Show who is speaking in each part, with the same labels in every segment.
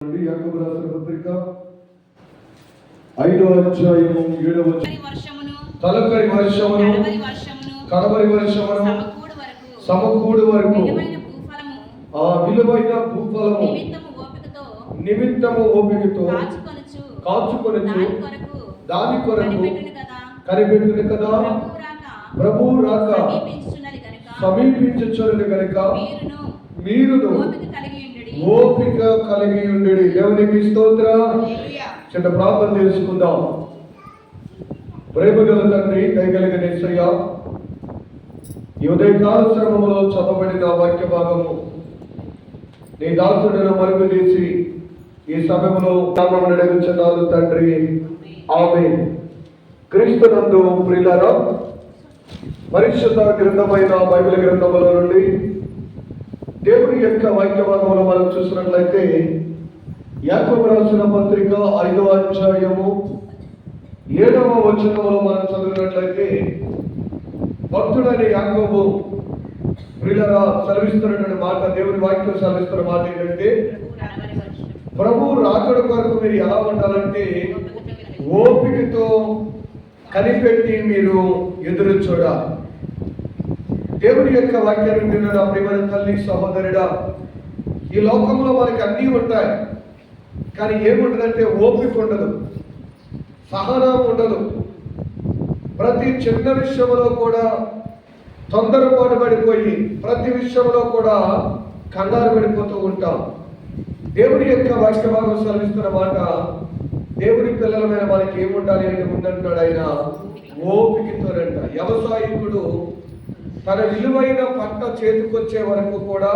Speaker 1: యాకోబు రాసిన పత్రిక అధ్యాయము ఏడవ తలకరి వర్షమును
Speaker 2: కడవరి వర్షమును సమకూడు వరకు
Speaker 1: ఆ విలువైన భూఫలము
Speaker 2: నిమిత్తము ఓపికతో
Speaker 1: నిమిత్తము ఓపికతో
Speaker 2: కాచుకొనుచు
Speaker 1: కాచుకొనుచు
Speaker 2: దాని కొరకు కనిపెట్టును కదా
Speaker 1: ప్రభు
Speaker 2: రాక సమీపించుచున్నది
Speaker 1: కనుక
Speaker 2: మీరును ఓపిక కలిగి
Speaker 1: ఉండి దేవునికి స్తోత్ర. చిన్న ప్రార్థన చేసుకుందాం. ప్రేమ గల తండ్రి దయగలిగిన యేసయ్య ఈ ఉదయకాల శ్రమంలో చదవబడిన వాక్య భాగము. నీ దాసుడను మరుగు తీసి ఈ సమయంలో నామమును అడుగుచున్నాను తండ్రి. ఆమె క్రీస్తునందు ప్రియులారా పరిశుద్ధ గ్రంథమైన బైబిల్ గ్రంథముల నుండి దేవుని యొక్క వాక్య భాగంలో మనం చూసినట్లయితే యాకోబు రాసిన పత్రిక ఐదవ అధ్యాయము ఏడవ వచనంలో మనం చదివినట్లయితే భక్తుడైన యాకోబు ప్రియులరా సెలవిస్తున్నటువంటి మాట దేవుని వాక్యం సెలవిస్తున్న మాట ఏంటంటే
Speaker 2: ప్రభువు
Speaker 1: ప్రభు రాకడ కొరకు మీరు ఎలా ఉండాలంటే
Speaker 2: ఓపికతో
Speaker 1: కనిపెట్టి మీరు ఎదురు చూడాలి. దేవుని యొక్క వాక్యాన్ని విన్న ప్రియమైన తల్లి సహోదరుడా ఈ లోకంలో మనకి అన్నీ ఉంటాయి కానీ ఏముంటుందంటే ఓపిక ఉండదు సహనం ఉండదు. ప్రతి చిన్న విషయంలో కూడా తొందరపాటు పడిపోయి ప్రతి విషయంలో కూడా కంగారు పడిపోతూ ఉంటాం. దేవుని యొక్క వాక్య భాగం సెలవిస్తున్న మాట దేవుని పిల్లలమైన మనకి ఏముండాలి అంటే ఉందంటాడు ఆయన. ఓపికతోనంట. వ్యవసాయకుడు తన విలువైన పంట చేతికొచ్చే వరకు కూడా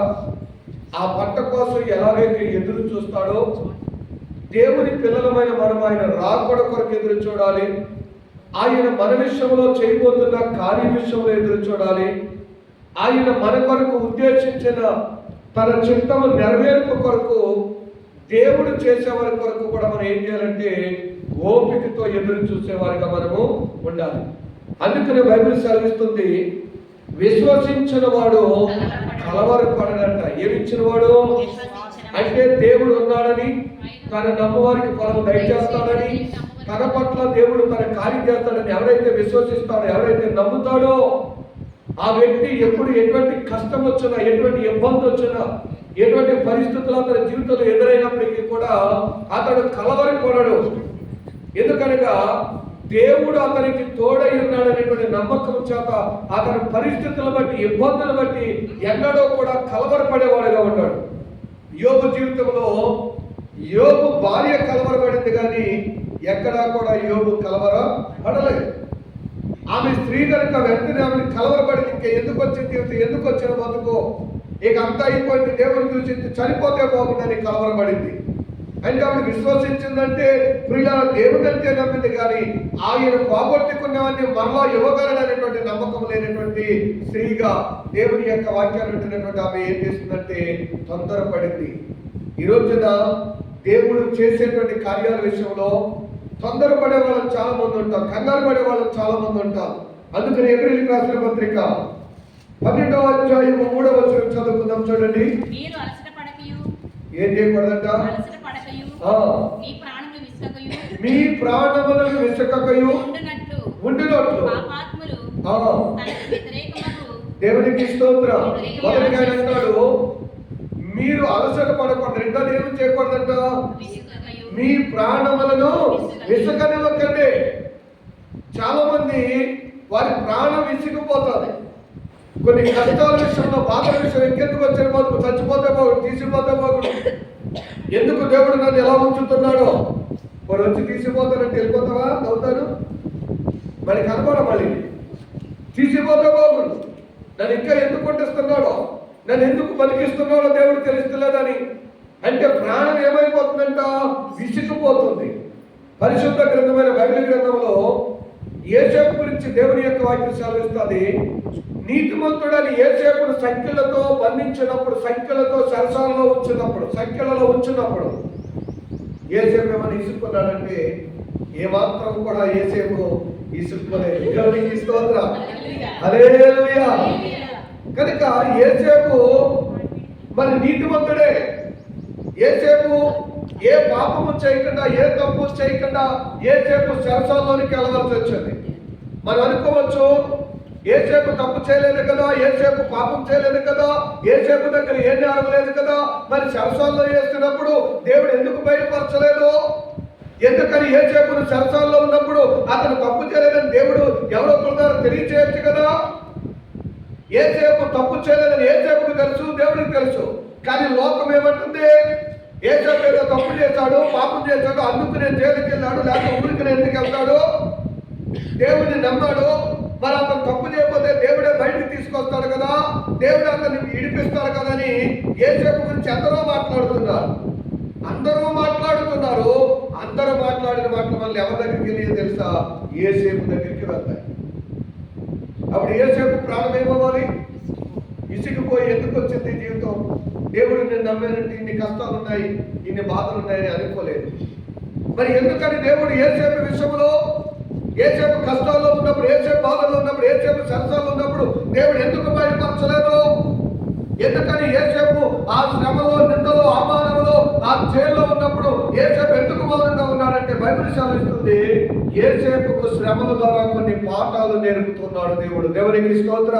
Speaker 1: ఆ పంట కోసం ఎలాగైతే ఎదురు చూస్తాడో దేవుని పిల్లలమైన మనం ఆయన రాకడ కొరకు ఎదురు చూడాలి. ఆయన మన విషయంలో చేయబోతున్న కార్య విషయంలో ఎదురు చూడాలి. ఆయన మన కొరకు ఉద్దేశించిన తన చిత్తము నెరవేర్పు కొరకు దేవుడు చేసేవారి కొరకు కూడా మనం ఏం చేయాలంటే ఓపికతో ఎదురు చూసేవారిగా మనము ఉండాలి. అందుకనే బైబిల్ సెలవిస్తుంది విశ్వసించిన వాడు కలవరపడడంట. ఏమిచ్చిన వాడు అంటే దేవుడు ఉన్నాడని తన నమ్మవారికి ఫలం దయచేస్తాడని తన పట్ల దేవుడు తన కార్యం చేస్తాడని ఎవరైతే విశ్వసిస్తాడో ఎవరైతే నమ్ముతాడో ఆ వ్యక్తి ఎప్పుడు ఎటువంటి కష్టం వచ్చినా ఎటువంటి ఇబ్బంది వచ్చినా ఎటువంటి పరిస్థితులు అతని జీవితంలో ఎదురైనప్పటికీ కూడా అతడు కలవరిపోడడు. ఎందుకనగా దేవుడు అతనికి తోడై ఉన్నాడనేటువంటి నమ్మకం చేత అతని పరిస్థితులను బట్టి ఇబ్బందులు బట్టి ఎన్నడో కూడా కలవరపడేవాడుగా ఉన్నాడు. యోగు జీవితంలో యోగు భార్య కలవరపడింది కానీ ఎక్కడా కూడా యోగు కలవర పడలేదు. ఆమె స్త్రీ కనుక వెంటనే ఆమెను కలవరపడింది ఇంకా ఎందుకు వచ్చింది ఎందుకు వచ్చిన బతుకు? ఇక అంతా అయిపోయింది దేవుని చూసి చనిపోతే బాగుందని కలవరపడింది. అంటే ఆమె విశ్వసించిందంటే ప్రియుల దేవుడు నమ్మింది కానీ ఆయన పోగొట్టుకున్నవన్నీ మరలా ఇవ్వగలడనేటువంటి నమ్మకం లేనటువంటి స్త్రీగా దేవుని యొక్క వాక్యాలు వింటున్నటువంటి ఆమె ఏం చేస్తుందంటే తొందరపడింది. ఈ రోజున దేవుడు చేసేటువంటి కార్యాల విషయంలో తొందరపడే వాళ్ళం చాలా మంది ఉంటాం కంగారు పడే వాళ్ళం చాలా మంది ఉంటాం. అందుకని ఏప్రిల్ రాసిన పత్రిక పన్నెండవ అధ్యాయం మూడవ చదువుకుందాం చూడండి. ఏం చేయకూడదంట?
Speaker 2: మీ ప్రాణములు విసుకకయు
Speaker 1: మీ ప్రాణములను విసకకయు
Speaker 2: ఉండునట్లు.
Speaker 1: ఉండినట్లు.
Speaker 2: పాపాత్ములు
Speaker 1: ఆ.
Speaker 2: తనకు వ్యతిరేకములకు
Speaker 1: దేవునికి స్తోత్రం. మొదటిగా అంటాడు మీరు అలసట పడకూడదు రెండోది ఏమి చేయకూడదంట? మీ ప్రాణములను విసకనివ్వకండి చాలా మంది వారి ప్రాణం విసిగిపోతుంది. కొన్ని కష్టాల విషయంలో బాధల విషయం ఇంకెందుకు వచ్చిన బతుకు చచ్చిపోతే బాగుండు తీసిపోతే బాగుండు. ఎందుకు దేవుడు నన్ను ఎలా ఉంచుతున్నాడో? వాడు వచ్చి తీసిపోతానంటే వెళ్ళిపోతావా? అవుతాను. మరి కనపడ మళ్ళీ. తీసిపోతే బాగుండు నన్ను ఇంకా ఎందుకు కొట్టిస్తున్నాడో? నన్ను ఎందుకు పలికిస్తున్నాడో దేవుడు తెలుస్తలేదని. అంటే ప్రాణం ఏమైపోతుందంట? విసిగిపోతుంది. పరిశుద్ధ గ్రంథమైన బైబిల్ గ్రంథంలో ఏసేపు గురించి దేవుని యొక్క వాక్యం సెలవిస్తుంది. నీతిమంతుడని ఏసేపును సంఖ్యలతో బంధించినప్పుడు సంఖ్యలతో సరసాలలో ఉంచినప్పుడు సంఖ్యలలో ఉంచినప్పుడు ఏసేపు ఏమని ఇసుక్కున్నాడంటే ఏమాత్రం కూడా ఏసేపు ఇసుక్కోలేదు. దేవునికి స్తోత్రం. హల్లెలూయా. కనుక ఏసేపు మరి నీతిమంతుడే. ఏసేపు ఏ పాపము చేయకుండా ఏ తప్పు చేయకుండా ఏ సేపు శరసాల్లోనికి వెళ్ళవలసి వచ్చింది? మనం అనుకోవచ్చు ఏ తప్పు చేయలేదు కదా ఏ పాపం చేయలేదు కదా ఏ దగ్గర ఏ జ్ఞానం లేదు కదా మరి శరసాల్లో వేస్తున్నప్పుడు దేవుడు ఎందుకు బయటపరచలేదు ఎందుకని ఏ చేపును శరసాల్లో ఉన్నప్పుడు అతను తప్పు చేయలేదని దేవుడు ఎవరో కొన్నారో తెలియచేయచ్చు కదా? ఏ తప్పు చేయలేదని ఏ సేపుకు తెలుసు? దేవుడికి తెలుసు. కానీ లోకం ఏమంటుంది? ఏ ఏదో తప్పు చేశాడు పాపం చేశాడు అందుకు నేను జైలుకి వెళ్ళాడు లేకపోతే ఊరికి నేను ఎందుకు వెళ్తాడు? దేవుడిని నమ్మాడు. మరి అతను తప్పు చేయకపోతే దేవుడే బయటికి తీసుకొస్తాడు కదా. దేవుడు అతన్ని ఇడిపిస్తాడు కదా అని ఏసేపు గురించి అందరూ మాట్లాడుతున్నారు. అందరూ మాట్లాడుతున్నారు. అందరూ మాట్లాడిన మాటలు మళ్ళీ ఎవరి దగ్గరికి వెళ్ళి తెలుసా? ఏసేపు దగ్గరికి వెళ్తాయి. అప్పుడు ఏసేపు ప్రాణం ఏమవ్వాలి? ఇసుకుపోయి ఎందుకు వచ్చింది జీవితం? దేవుడు నేను నమ్మానంటే ఇన్ని కష్టాలు ఉన్నాయి ఇన్ని బాధలు ఉన్నాయని అనుకోలేదు. మరి ఎందుకని దేవుడు ఏసేపు విషయంలో ఏసేపు కష్టాల్లో ఉన్నప్పుడు ఏసేపు బాధల్లో ఉన్నప్పుడు ఏసేపు సరసాల్లో ఉన్నప్పుడు దేవుడు ఎందుకు బయటపరచలేదు ఎందుకని ఏసేపు ఆ శ్రమలో నిందలో అవమానంలో ఆ జైల్లో ఉన్నప్పుడు ఏ సేపు ఎందుకు మౌనంగా ఉన్నాడంటే బైబిల్ సెలవిస్తుంది ఏ సేపుకు శ్రమల ద్వారా కొన్ని పాఠాలు నేర్పుతున్నాడు దేవుడు. దేవునికి స్తోత్ర.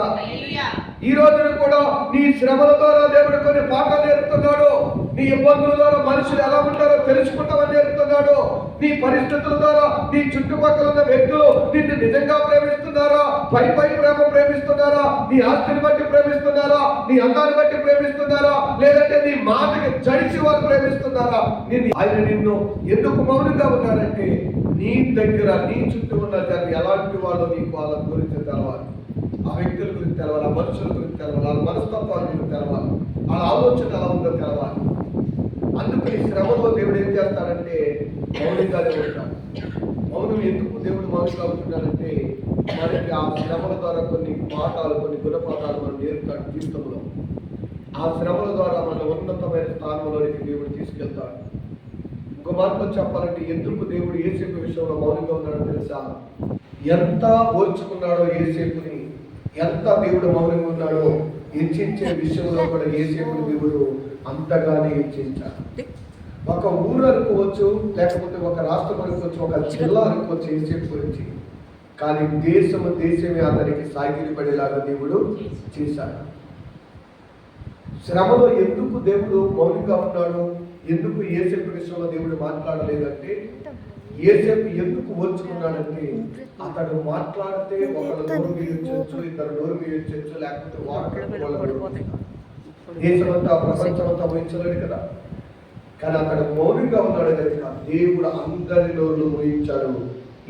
Speaker 1: ఈ రోజున కూడా నీ శ్రమల ద్వారా దేవుడు కొన్ని పాఠాలు నేర్పుతున్నాడు. నీ ఇబ్బందుల ద్వారా మనుషులు ఎలా ఉంటారో తెలుసుకుంటామని నేర్పుతున్నాడు నీ పరిస్థితుల ద్వారా నీ చుట్టుపక్కల ఉన్న వ్యక్తులు నిన్ను నిజంగా ప్రేమిస్తున్నారా? పై పై ప్రేమ ప్రేమిస్తున్నారా? నీ ఆస్తిని బట్టి ప్రేమిస్తున్నారా? నీ అందాన్ని బట్టి ప్రేమిస్తున్నారా? లేదంటే నీ మాటకి చడిచి వారు ప్రేమిస్తున్నారా? నిన్ను ఆయన నిన్ను ఎందుకు మౌనంగా ఉన్నారంటే నీ దగ్గర నీ చుట్టూ ఉన్న జనం ఎలాంటి వాళ్ళు నీకు వాళ్ళ గురించి తెలవాలి? ఆ వ్యక్తుల గురించి తెలవాలి ఆ మనుషుల గురించి తెలవాలి వాళ్ళ మనస్తత్వాల గురించి తెలవాలి వాళ్ళ ఆలోచన ఎలా ఉందో తెలవాలి. అందుకు ఈ శ్రమలో దేవుడు ఏం చేస్తాడంటే మౌనంగానే ఉంటాడు. మౌనం ఎందుకు దేవుడు మౌనంగా ఉంటున్నాడంటే మనకి ఆ శ్రమల ద్వారా కొన్ని పాఠాలు కొన్ని గుణపాఠాలు మనం నేర్పుతాడు జీవితంలో. ఆ శ్రమల ద్వారా మన ఉన్నతమైన స్థానంలోనికి దేవుడు తీసుకెళ్తాడు. ఇంకో మార్గం చెప్పాలంటే ఎందుకు దేవుడు ఏసేపు విషయంలో మౌనంగా ఉన్నాడో తెలుసా? ఎంత ఓర్చుకున్నాడో ఏసేపుని ఎంత దేవుడు మౌనంగా ఉన్నాడో హెచ్చించే విషయంలో కూడా ఏసేపుని దేవుడు అంతగానే హెచ్చించాడు ఒక ఊరు అనుకోవచ్చు లేకపోతే ఒక రాష్ట్రం అనుకోవచ్చు ఒక జిల్లా అనుకోవచ్చు ఏసేపు గురించి. కానీ దేశము దేశమే అతనికి సాగిలి పడేలాగా దేవుడు చేశాడు. శ్రమలో ఎందుకు దేవుడు మౌనంగా ఉన్నాడు? ఎందుకు ఏసేపు విషయంలో దేవుడు మాట్లాడలేదంటే ఏసేపు ఎందుకు ఓర్చుకున్నాడంటే అతడు మాట్లాడితే ఒకళ్ళు నోరు మీయొచ్చు ఇద్దరు నోరు మీయొచ్చు లేకపోతే వాడుకుంటే దేశమంతా ప్రపంచమంతా వహించలేడు కదా. కానీ అతడు మౌనంగా ఉన్నాడు కనుక దేవుడు అందరి నోరులు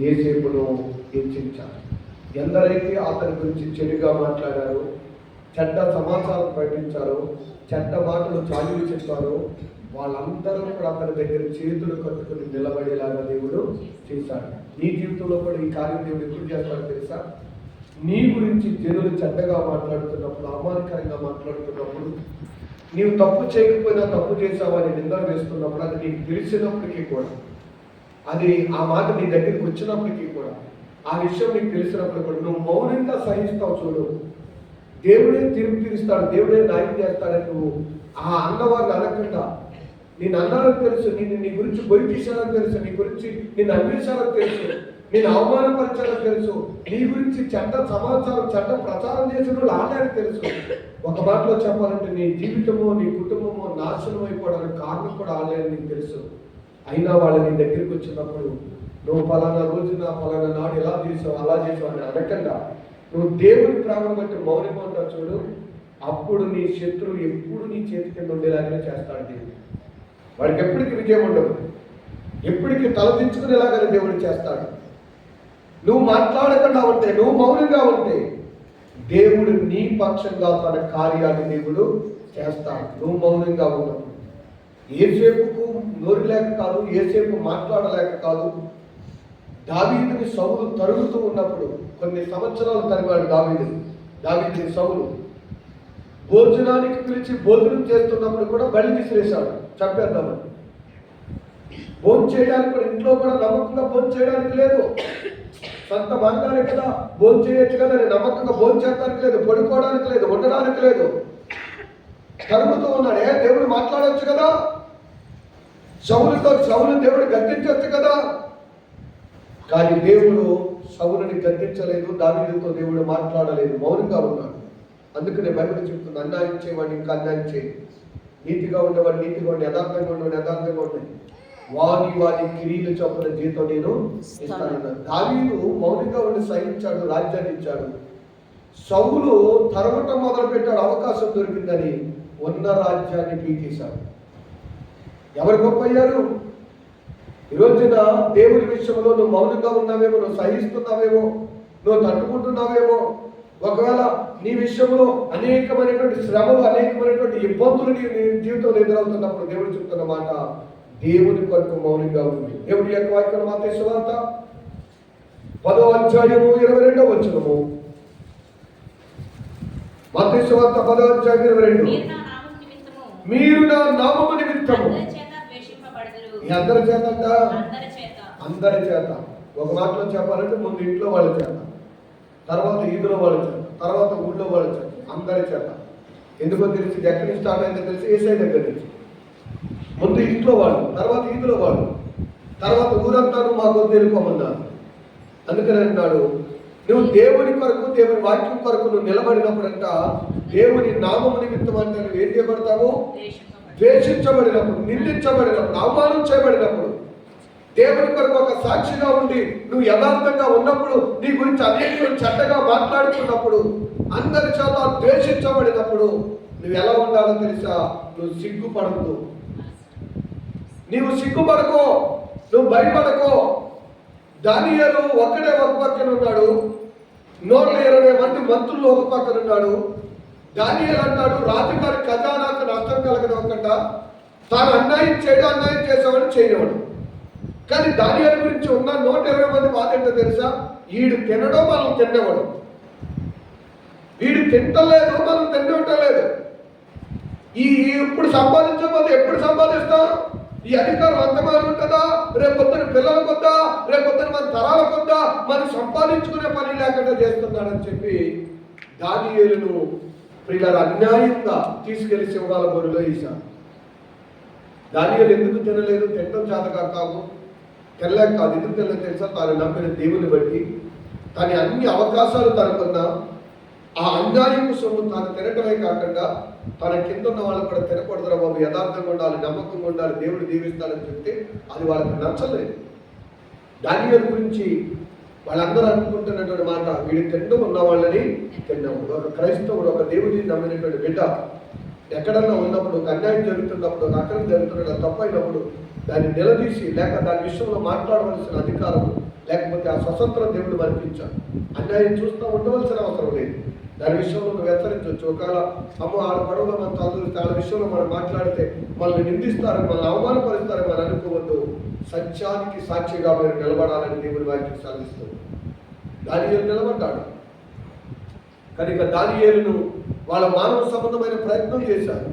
Speaker 1: ఏసేపును హెచ్చించాడు. ఎందరైతే అతని గురించి చెడుగా మాట్లాడారు చెడ్డ సమాచారం ప్రకటించారో చెడ్డ మాటలు చాలీలు చెప్పారో వాళ్ళందరూ కూడా అతని దగ్గర చేతులు కట్టుకుని నిలబడేలాగా దేవుడు చేశాడు. నీ జీవితంలో కూడా ఈ కార్యం దేవుడు ఎప్పుడు చేస్తాడో తెలుసా? నీ గురించి జనులు చెడ్డగా మాట్లాడుతున్నప్పుడు అమానకరంగా మాట్లాడుతున్నప్పుడు నీవు తప్పు చేయకపోయినా తప్పు చేసావని నింద వేస్తున్నప్పుడు అది నీకు తెలిసినప్పటికీ కూడా అది ఆ మాట నీ దగ్గరికి వచ్చినప్పటికీ కూడా ఆ విషయం నీకు తెలిసినప్పుడు కూడా నువ్వు మౌనంగా సహిస్తావు చూడు. దేవుడే తీర్పు తీరుస్తాడు దేవుడే న్యాయం చేస్తాడని నువ్వు ఆ అన్నవారిని అనకుండా నేను అన్నారని తెలుసు నేను నీ గురించి బొయ్యి తీశానని తెలుసు నీ గురించి నేను అన్వేషాలని తెలుసు. నేను అవమానపరిచానని తెలుసు. నీ గురించి చెడ్డ సమాచారం చెడ్డ ప్రచారం చేసిన వాళ్ళు ఆడారని తెలుసు. ఒక మాటలో చెప్పాలంటే నీ జీవితము నీ కుటుంబము నాశనం అయిపోవడానికి కారణం కూడా ఆలయాన్ని నీకు తెలుసు. అయినా వాళ్ళు నీ దగ్గరికి వచ్చినప్పుడు నువ్వు ఫలానా రోజున ఫలానా నాడు ఇలా చేసావు అలా చేసావు అని అనకుండా. నువ్వు దేవుని ప్రేమను బట్టి మౌనంగా చూడు. అప్పుడు నీ శత్రువు ఎప్పుడు నీ చేతి కింద ఉండేలాగానే చేస్తాడు దేవుడు. వాడికి ఎప్పటికీ విజయం ఉండదు. ఎప్పటికీ తలదించుకునేలాగానే దేవుడు చేస్తాడు. నువ్వు మాట్లాడకుండా ఉంటే నువ్వు మౌనంగా ఉంటే దేవుడు నీ పక్షంగా తన కార్యాన్ని దేవుడు చేస్తాడు. నువ్వు మౌనంగా ఉండవు. ఏసేపుకు నోరు లేక కాదు ఏసేపు మాట్లాడలేక కాదు. దావీదుని సౌలు తరుగుతూ ఉన్నప్పుడు కొన్ని సంవత్సరాలు తరిగాడు దావీదు. దావీదుని సౌలు భోజనానికి పిలిచి భోజనం చేస్తున్నప్పుడు కూడా బలి విసిరేశాడు. చంపేద్దామని. భోజనం చేయడానికి కూడా ఇంట్లో కూడా నమ్మకంగా భోజనం చేయడానికి లేదు. సొంత మందాలే కదా భోజనం చేయొచ్చు కదా నేను నమ్మకంగా భోజనం చేయడానికి లేదు పడుకోవడానికి లేదు ఉండడానికి లేదు. తరుగుతూ ఉన్నాడు. ఏ దేవుడు మాట్లాడొచ్చు కదా? సౌలుతో సౌలు దేవుడు గద్దించవచ్చు కదా? కానీ దేవుడు సౌలుని గద్దించలేదు దావీదుతో దేవుడు మాట్లాడలేదు మౌనంగా ఉన్నాడు. అందుకనే బైబిల్ చెప్తుంది అన్యాయం చేయవాడిని ఇంకా అన్యాయం చేయి నీతిగా ఉండేవాడు నీతిగా ఉండి యథార్థంగా ఉండేవాడు యథార్థంగా ఉండి వాని వాని కిరీలు చొప్పున జీతం నేను ఇస్తానన్నాడు దావీదు ఉండి సహించాడు రాజ్యాన్ని ఇచ్చాడు. సౌలు తరవటం మొదలు పెట్టాడు అవకాశం దొరికిందని ఉన్న రాజ్యాన్ని పీకేశాడు. ఎవరు గొప్ప అయ్యారు? ఈ రోజున దేవుని విషయంలో నువ్వు మౌనంగా ఉన్నావేమో నువ్వు సహిస్తున్నావేమో నువ్వు తట్టుకుంటున్నావేమో. ఒకవేళ నీ విషయంలో అనేకమైనటువంటి శ్రమలు అనేకమైనటువంటి ఇబ్బందులు నీ జీవితంలో ఎదురవుతున్నప్పుడు దేవుడు చెప్తున్న మాట దేవుని కొరకు మౌనంగా ఉంది. దేవుడి యొక్క వాక్యం మాత సువార్త. పదో అధ్యాయము ఇరవై రెండో వచ్చినము మత సువార్త పదో అధ్యాయం ఇరవై రెండు.
Speaker 2: మీరు నా
Speaker 1: నామము నిమిత్తము.
Speaker 2: అందరి చేత
Speaker 1: అందరి
Speaker 2: చేత
Speaker 1: అందరి చేత. ఒక మాటలో చెప్పాలంటే ముందు ఇంట్లో వాళ్ళ చేత. తర్వాత ఈదులో వాళ్ళ చేత. తర్వాత ఊళ్ళో వాళ్ళ చేత. అందరి చేత. ఎందుకో తెలిసి ఎక్కడి నుంచి స్టార్ట్ అయిందో తెలిసి ఏసై దగ్గర నుంచి. ముందు ఇంట్లో వాళ్ళు తర్వాత ఈదులో వాళ్ళు. తర్వాత ఊరంతాను మాకు తెలుపమన్నారు అందుకని అన్నాడు నువ్వు దేవుని కొరకు దేవుని వాక్యం కొరకు నువ్వు నిలబడినప్పుడంట దేవుని నామము నిమిత్తం అంటే నువ్వు ఏం చేయబడతావు? ద్వేషించబడినప్పుడు నిందించబడినప్పుడు అవమానం చేయబడినప్పుడు దేవుని కొరకు ఒక సాక్షిగా ఉండి నువ్వు యథార్థంగా ఉన్నప్పుడు నీ గురించి అనేకులు చెడ్డగా మాట్లాడుతున్నప్పుడు అందరి చేత ద్వేషించబడినప్పుడు నువ్వు ఎలా ఉండాలో తెలుసా? నువ్వు సిగ్గుపడద్దు. నీవు సిగ్గుపడకో నువ్వు భయపడకో. దానియాలు ఒక్కడే ఒక పక్కన ఉన్నాడు. నూట ఇరవై మంది మంత్రులు ఒక పక్కన ఉన్నాడు. దానియాలు అంటాడు రాజుగారి ఖజానాకు నష్టం కలగనివ్వకుండా తాను అన్యాయం చేయడం అన్యాయం చేసేవాడు చేయనివాడు కానీ దానియాల గురించి ఉన్న నూట ఇరవై మంది మాట ఏంటో తెలుసా? వీడు తినడం మనం తినేవాడు వీడు తింటలేదు మనం తింటలేదు లేదు ఈ ఇప్పుడు సంపాదించకపోతే ఎప్పుడు సంపాదిస్తాం? ఈ అధికారం అంతమానం ఉంటుందా? రేపు పొద్దున పిల్లలకు వద్దా రేపు పొద్దున మన తరాలకు వద్దా మనం సంపాదించుకునే పని లేకుండా చేస్తున్నాడని చెప్పి దానియేలును ప్రియుల అన్యాయంగా తీసుకెళ్ళి సింహాల బొరిలో వేశారు. దానియలు ఎందుకు తినలేదు? తినడం చేతగా కాదు. తెల్లక కాదు. ఎందుకు తెల్ల తెలుసా? తాను నమ్మిన దేవుని బట్టి. తన అన్ని అవకాశాలు తనకున్నా ఆ అన్యాయపు సొమ్ము తాను తినటమే కాకుండా తన కింద ఉన్న వాళ్ళు కూడా తినకూడదురా బాబు. యథార్థంగా ఉండాలి నమ్మకంగా ఉండాలి దేవుడు దీవిస్తాడని చెప్తే అది వాళ్ళకి నచ్చలేదు. దాని గురించి వాళ్ళందరూ అనుకుంటున్నటువంటి మాట వీడు తిండం ఉన్న వాళ్ళని తిన్నాము ఒక క్రైస్తవుడు ఒక దేవుడిని నమ్మినటువంటి బిడ్డ ఎక్కడన్నా ఉన్నప్పుడు ఒక అన్యాయం జరుగుతున్నప్పుడు ఒక అక్రమం జరుగుతున్న తప్పైనప్పుడు దాన్ని నిలదీసి లేక దాని విషయంలో మాట్లాడవలసిన అధికారం లేకపోతే ఆ స్వతంత్రం దేవుడు మరిపించాడు అన్యాయం చూస్తూ ఉండవలసిన అవసరం లేదు. దాని విషయంలో నువ్వు హెచ్చరించవచ్చు. ఒకవేళ అమ్మ ఆడ పడవలో మనం చదువుతే ఆ విషయంలో మనం మాట్లాడితే మనల్ని నిందిస్తారు మనల్ని అవమానపరుస్తారు మనం అనుకోవద్దు. సత్యానికి సాక్షిగా మీరు నిలబడాలని దేవుని వాక్యం సాధిస్తుంది. దానియేలు నిలబడ్డాడు. కనుక దానియేలును వాళ్ళ మానవ సంబంధమైన ప్రయత్నం చేశారు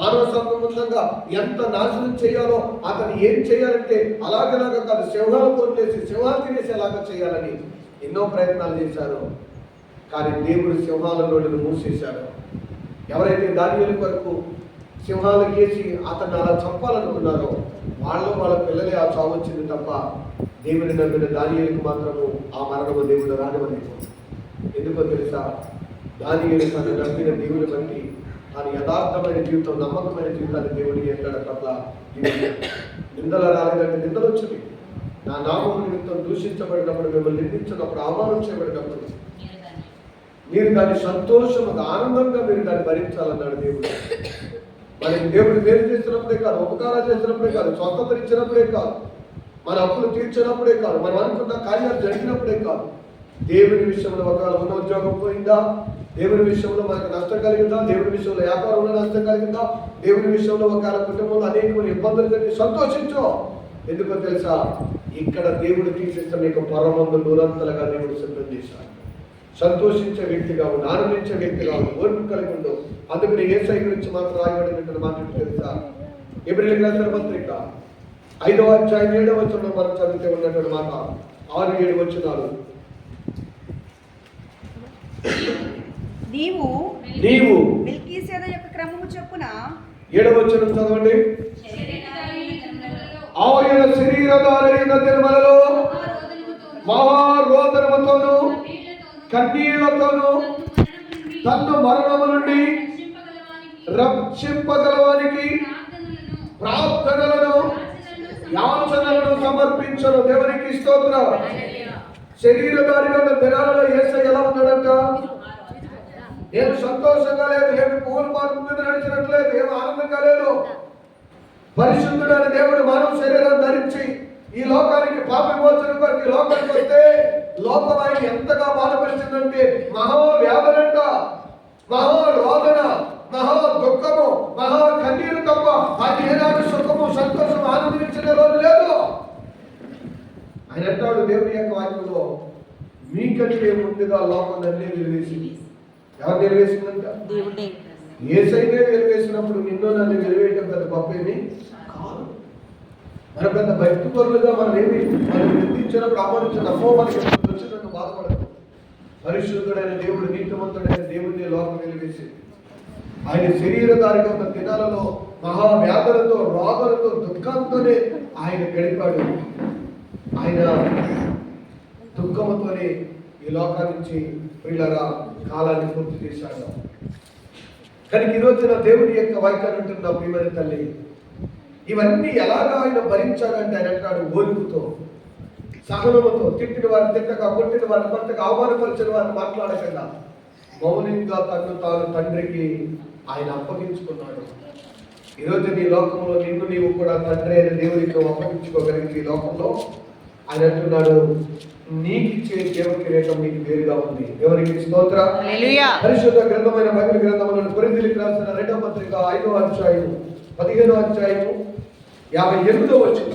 Speaker 1: మానవ సంబంధంగా ఎంత నాశనం చేయాలో అతను ఏం చేయాలంటే అలాగలాగా కాదు సింహాలు కొట్టేసి సింహాలు తినేసి ఎలాగ చేయాలని ఎన్నో ప్రయత్నాలు చేశారు. కానీ దేవుడు సింహాల నోటిని మూసేశాడు. ఎవరైతే దానియేలు కొరకు సింహాలు గీసి అతను అలా చంపాలనుకున్నారో వాళ్ళ వాళ్ళ పిల్లలే ఆ చావు వచ్చింది తప్ప దేవుని నమ్మిన దానియులకు మాత్రము ఆ మరణము దేవుడు రానివ్వలేదు. ఎందుకో తెలుసా? దానియులు తను నమ్మిన దేవుని బట్టి తాను యథార్థమైన జీవితం నమ్మకమైన జీవితాన్ని దేవుడికి ఎక్కడ తప్ప నిందల రాలేదంటే నిందలు వచ్చింది. నా నామం నిమిత్తం దూషించబడినప్పుడు మిమ్మల్ని నిందించినప్పుడు అవమానం చేయబడినప్పుడు
Speaker 2: మీరు దాన్ని
Speaker 1: సంతోషంగా ఆనందంగా మీరు దాన్ని భరించాలన్నాడు దేవుడు. మరి దేవుడు మేలు చేసినప్పుడే కాదు ఉపకారాలు చేసినప్పుడే కాదు స్వస్థత ఇచ్చినప్పుడే కాదు మన అప్పులు తీర్చినప్పుడే కాదు మనం అనుకున్న కార్యాలు జరిగినప్పుడే కాదు. దేవుని విషయంలో ఒకవేళ ఉన్న ఉద్యోగం పోయిందా? దేవుని విషయంలో మనకు నష్టం కలిగిందా? దేవుని విషయంలో వ్యాపారంలో నష్టం కలిగిందా? దేవుని విషయంలో ఒకవేళ కుటుంబంలో అనేకమైన ఇబ్బందులు కలిగి సంతోషించో. ఎందుకో తెలుసా? ఇక్కడ దేవుడు తీసేస్తే మీకు పరమందు నూరంతలుగా దేవుడు సిద్ధం చేశాడు. సంతోషించే వ్యక్తిగా ఉండు ఆనందించే వ్యక్తిగా ఉండు ఓర్పు కలిగి ఉండు. అందుకని ఏ సై గురించి మాత్రం రాయబడినటువంటి మాట తెలుసా? ఏప్రిల్ రాసిన పత్రిక ఐదవ అధ్యాయం ఏడవ వచనంలో మనం చదివితే ఉన్నటువంటి మాట ఆరు ఏడు వచనాలు.
Speaker 3: నీవు
Speaker 1: నీవు
Speaker 3: మిల్కీసేద యొక్క క్రమము చొప్పున
Speaker 1: ఏడవ వచనం చదవండి. ఆయన శరీరధారైన తిరుమలలో మహారోదనముతోను కన్నీళ్ళతోనూ తన్ను మరణము నుండి రక్షింపగలవానికి ప్రార్థనలను యాచనలను సమర్పించను. దేవునికి స్తోత్రం. శరీరధారిగా ఉన్న దినాలలో ఏస ఎలా ఉన్నాడంట? నేను సంతోషంగా లేదు ఏమి పూల మార్గం నడిచినట్లేదు ఏమి ఆనందంగా లేదు. పరిశుద్ధుడైన దేవుడు మానవ శరీరం ధరించి ఈ లోకానికి పాప విమోచన కొరకు ఈ లోకానికి వస్తే ఆయన ఎంతగా బాధపరిచిందంటే మహా వ్యాధనంట మహా రోదన మహా దుఃఖము మహా కన్నీరు తప్ప అది ఏనాడు సుఖము సంతోషం ఆనందించిన రోజు లేదు. ఆయన అంటాడు దేవుని యొక్క వాక్యంలో మీకంటే ముందుగా లోకం నన్నే వెలివేసింది. ఎవరు వెలివేసిందంట? ఏసైనే వెలివేసినప్పుడు నిన్ను నన్ను వెలివేయటం పెద్ద గొప్పేమి? కాదు. మన పెద్ద భక్తి పరులుగా మనం ఏమి మనం నిందించినప్పుడు ఆమోదించిన అమ్మో మనకి వచ్చినట్టు బాధపడదు. పరిశుద్ధుడైన దేవుడు నీతిమంతుడైన దేవుడిని లోకం వెలివేసి ఆయన శరీరధారిగా ఉన్న దినాలలో మహావ్యాధులతో రోగాలతో దుఃఖంతోనే ఆయన గడిపాడు. ఆయన దుఃఖంతోనే ఈ లోకా నుంచి వీళ్ళగా కాలాన్ని పూర్తి చేశాడు. కానీ ఈ రోజున దేవుడి యొక్క వాక్యాన్ని అంటున్న ప్రియమైన తల్లి. ఇవన్నీ ఎలాగా ఆయన భరించాడంటే ఆయన అంటాడు ఓర్పుతో సహనముతో తిట్టిన వారిని తిట్టగా కొట్టిన వారిని కొంతగా అవమానపరిచిన వారిని మాట్లాడకుండా మౌనంగా తను తాను తండ్రికి ఆయన అప్పగించుకున్నాడు. ఈరోజు నీ లోకంలో నిన్ను నీవు కూడా తండ్రి అయిన దేవుడికి నువ్వు అప్పగించుకోగలిగిన ఈ లోకంలో ఆయన అంటున్నాడు నీకిచ్చే దేవ కిరీటం నీకు వేరుగా ఉంది. ఎవరికి స్తోత్ర. పరిశుద్ధ గ్రంథమైన బైబిల్ గ్రంథములను కొరింథీయులకు రాసిన రెండవ పత్రిక ఐదవ అధ్యాయం పదిహేనవ అధ్యాయము యాభై ఎనిమిదవ వచ్చిన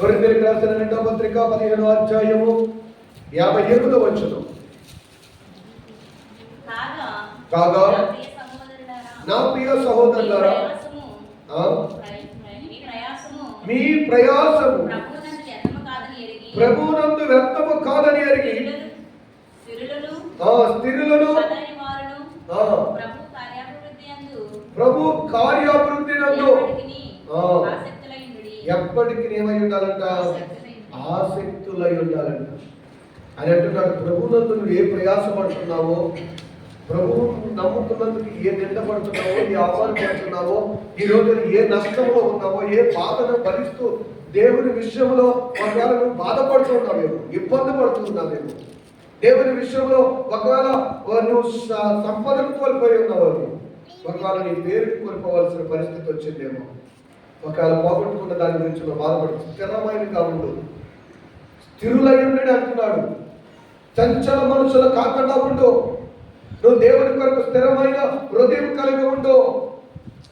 Speaker 1: కొరింథీయులకు రాసిన రెండవ పత్రిక పదిహేనవ అధ్యాయము యాభై ఎనిమిదవ వచ్చిన.
Speaker 2: కాగా నా ప్రియ సహోదరులారా, మీ ప్రయాసము,
Speaker 1: ప్రభునందు వ్యర్థము కాదని ఎరిగి ఆ స్థిరులను
Speaker 2: పదని వారును,
Speaker 1: ఆ,
Speaker 2: ప్రభు కార్యాభివృద్ధి యందు
Speaker 1: ప్రభు కార్యాభివృద్ధి నందు. ఎప్పటికి ఏమై ఉండాలంట? ఆసక్తులై ఉండాలంట అని అంటున్నాడు. ప్రభునందు నువ్వు ఏ ప్రయాసం పడుతున్నావో ప్రభువు నమ్ముకున్నందుకు ఏ నింద పడుతున్నావో ఏ అవమానం పడుతున్నావో ఈ రోజు ఏ నష్టంలో ఉన్నావో ఏ బాధను భరిస్తూ దేవుని విషయంలో ఒకవేళ నువ్వు బాధపడుతున్నావేమో ఇబ్బంది పడుతున్నావేమో దేవుని విషయంలో ఒకవేళ నువ్వు సంపదను కోల్పోయి ఉన్నావు ఒకవేళ నీ పేరు కోల్పోవలసిన పరిస్థితి వచ్చిందేమో ఒకవేళ పోగొట్టుకున్న దాని గురించి బాధపడు స్థిరమైన కావుడు స్థిరులై ఉండడు అంటున్నాడు. చంచల మనుషులు కాకుండా ఉండు. నువ్వు దేవుని కొరకు స్థిరమైన హృదయం కలిగి ఉండు.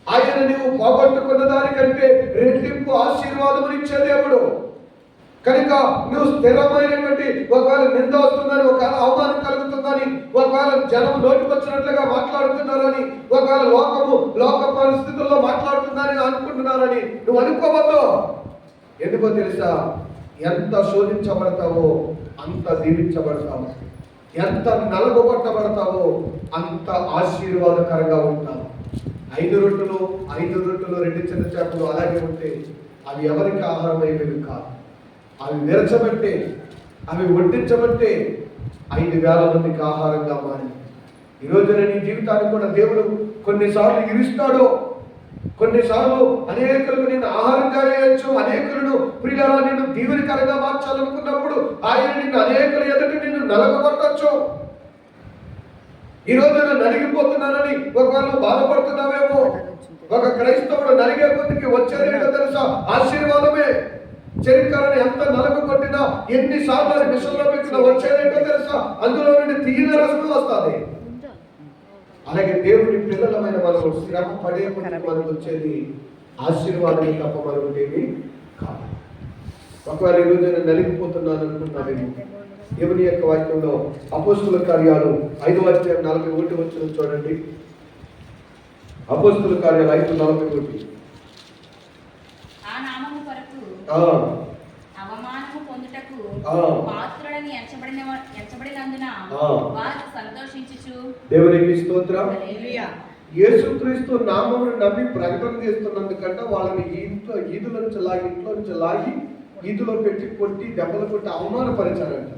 Speaker 1: ఆయన నువ్వు పోగొట్టుకున్న దానికంటే రెట్టింపు ఆశీర్వాదం ఇచ్చే దేవుడు. కనుక నువ్వు స్థిరమైనటువంటి ఒకవేళ నింద వస్తుందని ఒకవేళ అవమానం కలుగుతుందని ఒకవేళ జనం నోటికొచ్చినట్లుగా మాట్లాడుతున్నారని ఒకవేళ లోకము లోక పరిస్థితుల్లో మాట్లాడుతుందని అనుకుంటున్నారని నువ్వు అనుకోవద్దు. ఎందుకో తెలుసా? ఎంత శోధించబడతావో అంత దీవించబడతావు. ఎంత నలగొట్టబడతావో అంత ఆశీర్వాదకరంగా ఉంటావు. ఐదు రొట్టెలు ఐదు రొట్టెలు రెండు చిన్న చేపలు అలాగే ఉంటే అవి ఎవరికి ఆహారం అయ్యేవి కాదు. అవి విరచబట్టే అవి వడ్డించబట్టే ఐదు వేల మందికి ఆహారంగా మారి ఈ రోజున నీ జీవితాన్ని కూడా దేవుడు కొన్నిసార్లు ఇరుస్తాడో కొన్నిసార్లు అనేకులకు నేను ఆహారంగా వేయచ్చు అనేకులను ప్రియుల నేను దీవెనకరంగా మార్చాలనుకున్నప్పుడు ఆయన నిన్ను అనేకుల ఎదుట నిన్ను నలగొట్టచ్చు ఈ నేను నలిగిపోతున్నానని ఒకవేళ బాధపడుతున్నావేమో ఒక క్రైస్తవుడు నలిగే కొద్దికి వచ్చేది తెలుసా? ఆశీర్వాదమే. చరిత్రని ఎంత నలుగు కొట్టినా ఎన్నిసార్లు అది మిషన్లో పెట్టినా వచ్చేదేంటో తెలుసా? అందులో నుండి తీయన రసం వస్తుంది. అలాగే దేవుడి పిల్లలమైన మనం శ్రమ పడే కొద్ది మనకు వచ్చేది ఆశీర్వాదం తప్ప మరొకటి కాదు. ఒకవేళ ఈరోజు నేను నలిగిపోతున్నాను అనుకుంటున్నావేమో దేవుని యొక్క వాక్యంలో అపోస్తుల కార్యాలు ఐదు అధ్యాయం నలభై ఒకటి వచ్చిన చూడండి. అపోస్తుల కార్యాలు ఐదు నలభై ఒకటి.
Speaker 2: ఆ అవమానము పొందుటకు
Speaker 1: ఆ.
Speaker 2: పాత్రులని ఎంచబడిన ఎంచబడినందున
Speaker 1: ఆ.
Speaker 2: వారు సంతోషించుచు.
Speaker 1: దేవునికి స్తోత్రం. యేసుక్రీస్తు నామమును నమ్మి ప్రకటన చేస్తున్నందుకంటే వాళ్ళని ఇంట్లో ఈదుల నుంచి లాగి ఇంట్లో నుంచి లాగి ఈదులో పెట్టి కొట్టి దెబ్బలు కొట్టి అవమానపరిచారంట.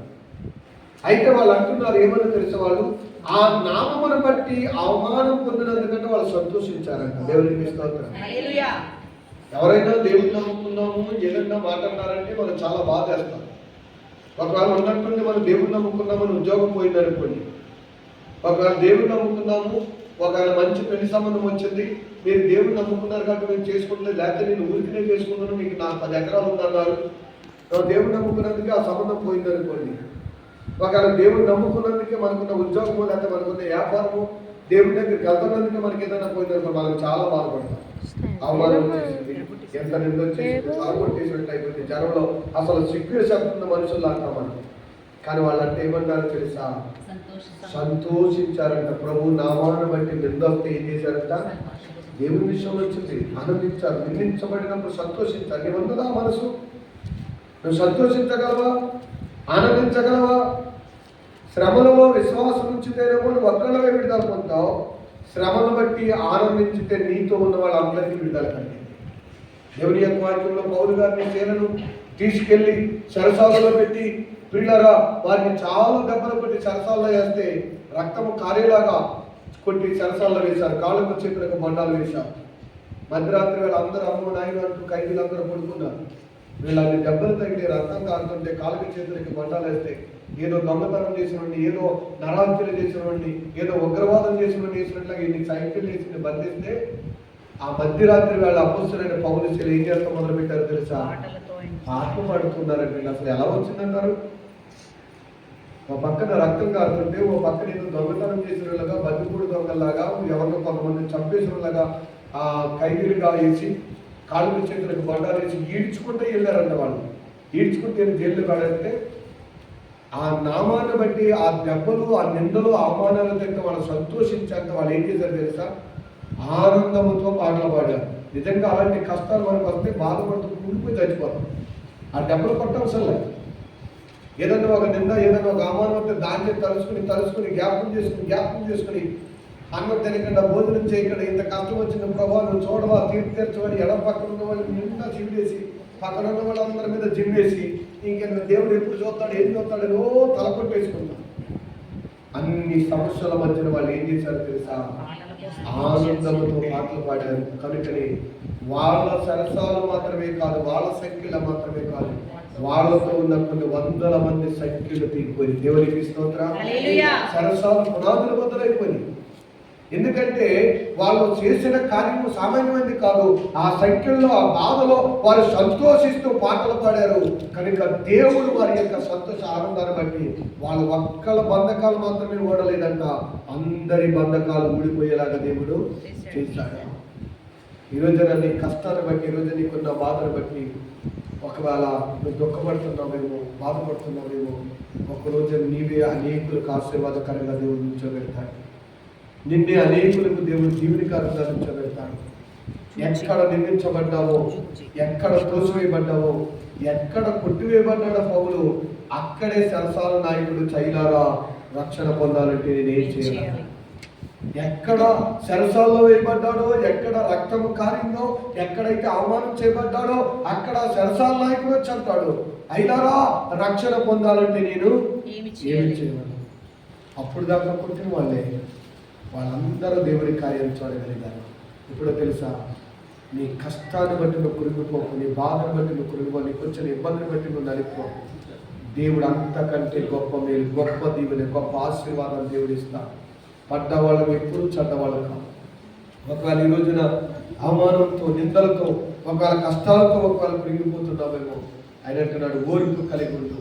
Speaker 1: అయితే వాళ్ళు అంటున్నారు ఏమని తెలిసే వాళ్ళు? ఆ నామమును బట్టి అవమానం పొందినందుకంటే వాళ్ళు సంతోషించారంట. దేవునికి స్తోత్రం. ఎవరైనా దేవుడిని నమ్ముకుందాము ఏదైనా మాట్లాడారంటే మనం చాలా బాధ వేస్తాం ఒకవేళ ఉన్నట్టుండి మనం దేవుడిని నమ్ముకున్నామని ఉద్యోగం పోయిందనుకోండి ఒకవేళ దేవుడిని నమ్ముకున్నాము ఒకవేళ మంచి పెళ్ళి సంబంధం వచ్చింది మీరు దేవుడు నమ్ముకున్నారు కాబట్టి మేము చేసుకుంటే లేకపోతే నేను ఊరికినే చేసుకున్నాను మీకు నాకు పది ఎకరాలు ఉందన్నారు. దేవుడు నమ్ముకున్నందుకే ఆ సంబంధం పోయిందనుకోండి ఒకవేళ దేవుడు నమ్ముకున్నందుకే మనకున్న ఉద్యోగము లేకపోతే మనకున్న వ్యాపారము దేవుని దగ్గరికి వెళ్తున్నందుకే మనకి ఏదైనా పోయిందనుకో మనం చాలా బాధపడతాం అవమానం చేసింది ఎంత నింద చేసింది సాగుకొట్టేసినట్టు అయిపోయింది. జనంలో అసలు సిగ్గు చెప్తున్న మనుషులు అంటాం మనం కానీ వాళ్ళంటే ఏమన్నారో తెలుసా?
Speaker 2: సంతోషం
Speaker 1: సంతోషించారంట. ప్రభు నామాన్ని బట్టి నిందొస్తే ఏం చేశారంట? దేవుని విషయంలో వచ్చింది. ఆనందించారు నిందించబడినప్పుడు సంతోషించారు నీ ఉన్నదా మనసు? నువ్వు సంతోషించగలవా? ఆనందించగలవా? శ్రమలలో విశ్వాసం ఉంచితేనే నువ్వు ఒక్కళ్ళవే విడుదల పొందావు శ్రమను బట్టి ఆనందించితే నీతో ఉన్న వాళ్ళందరికీ విడుదల కలిగింది. దేవుని యొక్క వాక్యంలో పౌరు గారిని చేలను తీసుకెళ్ళి సరసాలలో పెట్టి పిల్లరా వారిని చాలా దెబ్బలు కొట్టి సరసాల్లో వేస్తే రక్తము కారేలాగా కొట్టి సరసాల్లో వేశారు. కాళ్ళకు చేతులకు మండాలు వేశారు. మధ్యరాత్రి వేళ అందరూ అమ్మ నాయన అంటూ ఖైదీలందరూ పడుకున్నారు. వీళ్ళని దెబ్బలు తగిలి రక్తం కారుతుంటే కాళ్ళకి చేతులకి మంటలు వేస్తే ఏదో దొంగతనం చేసినండి ఏదో నరాంతులు చేసినండి ఏదో ఉగ్రవాదం చేసినండి చేసినట్లుగా ఇన్ని సైకిల్ వేసి బంధిస్తే ఆ మధ్యరాత్రి వేళ అపోస్తులైన పౌరులు ఏం చేస్తాం మొదలు పెట్టారు తెలుసా పాటలు పాడుతున్నారండి అసలు ఎలా వచ్చిందంటారు? ఓ పక్కన రక్తం కారుతుంటే ఓ పక్కన ఏదో దొంగతనం చేసిన వాళ్ళగా బందిపూడి దొంగలాగా ఎవరినో కొంతమంది చంపేసిన వాళ్ళగా ఆ ఖైదీలుగా వేసి కాళ్ళు చేతులకు బండాలు వేసి ఈడ్చుకుంటే వెళ్ళారంట వాళ్ళు. ఈడ్చుకుంటే జైలు కాడంటే ఆ నామాన్ని బట్టి ఆ దెబ్బలు ఆ నిందలు అవమానాలు దగ్గర వాళ్ళు సంతోషించేంత వాళ్ళు ఏం చేశారు తెలుసా? ఆనందముతో పాటలు పాడారు. నిజంగా అలాంటి కష్టాలు మనకు వస్తే బాధపడుతూ కూలిపోయి చచ్చిపోతాం. ఆ డబ్బులు కొట్టవసరం లేదు. ఏదన్నా ఒక నింద ఏదన్నా ఒక అవమానం వస్తే దాన్ని తలుసుకుని తలుసుకుని జ్ఞాపకం చేసుకుని జ్ఞాపకం చేసుకుని అన్నం తినకుండా భోజనం చేయకుండా ఇంత కష్టం వచ్చిన ప్రభావం చూడవా? తీర్చి తీర్చవని ఎడం పక్కన ఉన్న వాళ్ళు నిండా చిమ్మేసి పక్కన ఉన్న వాళ్ళందరి మీద జిమ్మేసి ఇంకెన్న దేవుడు ఎప్పుడు చూస్తాడు ఏం చూస్తాడు ఓ తలకొట్టేసుకుంటాం అన్ని సమస్యల మధ్యన వాళ్ళు ఏం చేశారు తెలుసా? ఆనందంతో పాటలు పాడారు. కనుకని వాళ్ళ సరసాలు మాత్రమే కాదు వాళ్ళ సంఖ్యలు మాత్రమే కాదు వాళ్ళతో ఉన్న కొన్ని వందల మంది సంఖ్యలు తీరిపోయి దేవునికి స్తోత్రం. సరసాలు పునాదులు బదులైపోయి ఎందుకంటే వాళ్ళు చేసిన కార్యము సామాన్యమైనది కాదు. ఆ సంఖ్యలో ఆ బాధలో వారు సంతోషిస్తూ పాటలు పాడారు. కనుక దేవుడు వారి యొక్క సంతోష ఆనందాన్ని బట్టి వాళ్ళ ఒక్కల బంధకాలు మాత్రమే ఓడలేదంట అందరి బంధకాలు ఊడిపోయేలాగా దేవుడు చేశాడు. ఈరోజు నీ కష్టాన్ని బట్టి ఈరోజు నీకున్న బాధను బట్టి ఒకవేళ నువ్వు దుఃఖపడుతున్నావేమో బాధపడుతున్నావేమో ఒకరోజు నీవే అనేకులకు ఆశీర్వాదకరంగా దేవుడు నుంచోబెడతాడు నిన్నే అనేకులకు దేవుడు జీవనకారంగా నిల్చోబెడతాడు ఎక్కడ నిందించబడ్డావో ఎక్కడ తోసివేయబడ్డావో ఎక్కడ కొట్టివేయబడ్డాడో పౌలు అక్కడే సరసాల నాయకుడు చైలారా రక్షణ పొందాలంటే నేనేం చేయాలి? ఎక్కడ సరసాల్లో వేయబడ్డాడో ఎక్కడ రక్తము కారిందో ఎక్కడైతే అవమానం చేయబడ్డాడో అక్కడ సరసాల నాయకుడు వచ్చి అంటాడు అయినారా రక్షణ పొందాలంటే నేను
Speaker 2: ఏమి చేయాలి?
Speaker 1: అప్పుడు దాకా పుట్టిన వాళ్ళే. వాళ్ళందరూ దేవుడి కార్యం చూడగలిగారు. ఇప్పుడు తెలుసా? నీ కష్టాన్ని బట్టి నువ్వు కురిగిపోకు నీ బాధను బట్టి నువ్వు కురిగిపో నీకు వచ్చిన ఇబ్బందిని బట్టి నువ్వు నలిపో దేవుడు అంతకంటే గొప్ప మేలు గొప్ప దీవెన గొప్ప ఆశీర్వాదం దేవుడు ఇస్తా. పడ్డవాళ్ళకు ఎప్పుడు చెడ్డవాళ్ళు కాదు ఒకవేళ ఈ రోజున అవమానంతో నిందలతో ఒకవేళ కష్టాలతో ఒకవేళ కురిగిపోతున్నామేమో ఆయన అంటున్నాడు ఓర్పు కలిగి ఉండు.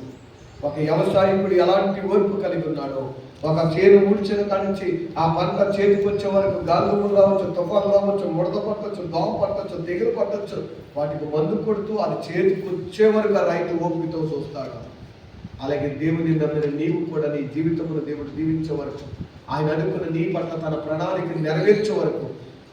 Speaker 1: ఒక వ్యవసాయకుడు ఎలాంటి ఓర్పు కలిగి ఉన్నాడో ఒక చేను ఊడ్చిన కానించి ఆ పంట చేతికి వచ్చే వరకు గాలులు రావచ్చు తుఫాను రావచ్చు ముడత పట్టచ్చు దోమ పట్టచ్చు తెగులు పట్టవచ్చు వాటికి మందు కొడుతూ అది చేతికి వచ్చే వరకు ఆ రైతు ఓపికతో చూస్తాడు. అలాగే దేవుని నమ్మిన నీవు కూడా నీ జీవితంలో దేవుడు దీవించే వరకు ఆయన అనుకున్న నీ పట్ల తన ప్రణాళిక నెరవేర్చే వరకు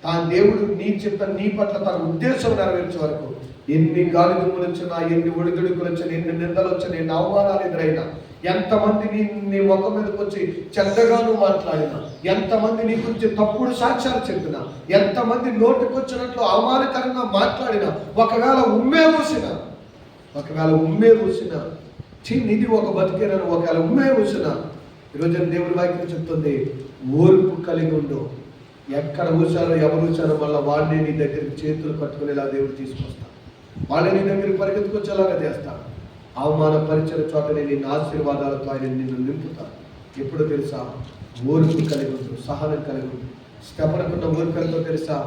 Speaker 1: తాను దేవుడు నీ చిత్త నీ పట్ల తన ఉద్దేశం నెరవేర్చే వరకు ఎన్ని గాలి దుమ్ములు వచ్చినా ఎన్ని ఒడిదుడుకులు వచ్చినా ఎన్ని నిందలు వచ్చినా ఎన్ని అవమానాలు ఎదురైనా ఎంతమంది నీ నీ ముఖం మీదకి వచ్చి చెడ్డగాను మాట్లాడినా ఎంతమంది నీ గురించి తప్పుడు సాక్ష్యాలు చెప్పినా ఎంతమంది నోటికొచ్చినట్లు అవమానకరంగా మాట్లాడినా ఒకవేళ ఉమ్మే ఊసిన ఒకవేళ ఉమ్మే ఊసిన చి నిధి ఒక బతికేనని ఒకవేళ ఉమ్మే పూసిన ఈరోజు దేవుడి వాక్యం చెప్తుంది ఓర్పు కలిగి ఉండు. ఎక్కడ ఊసారో ఎవరు ఊసారో మళ్ళీ వాడిని నీ దగ్గరికి చేతులు కట్టుకునేలా దేవుడు తీసుకొస్తాడు. వాళ్ళని నీ దగ్గరికి పరిగెత్తుకొచ్చేలాగా చేస్తాడు. అవమానపరిచిన చోటనే నిన్ను ఆశీర్వాదాలతో ఆయన నిన్ను నింపుతాను ఎప్పుడు తెలుసా? ఓర్పు కలిగి ఉంటుంది సహనం కలిగి ఉంటుంది స్తపనకున్న ఓర్పులతో తెలుసా?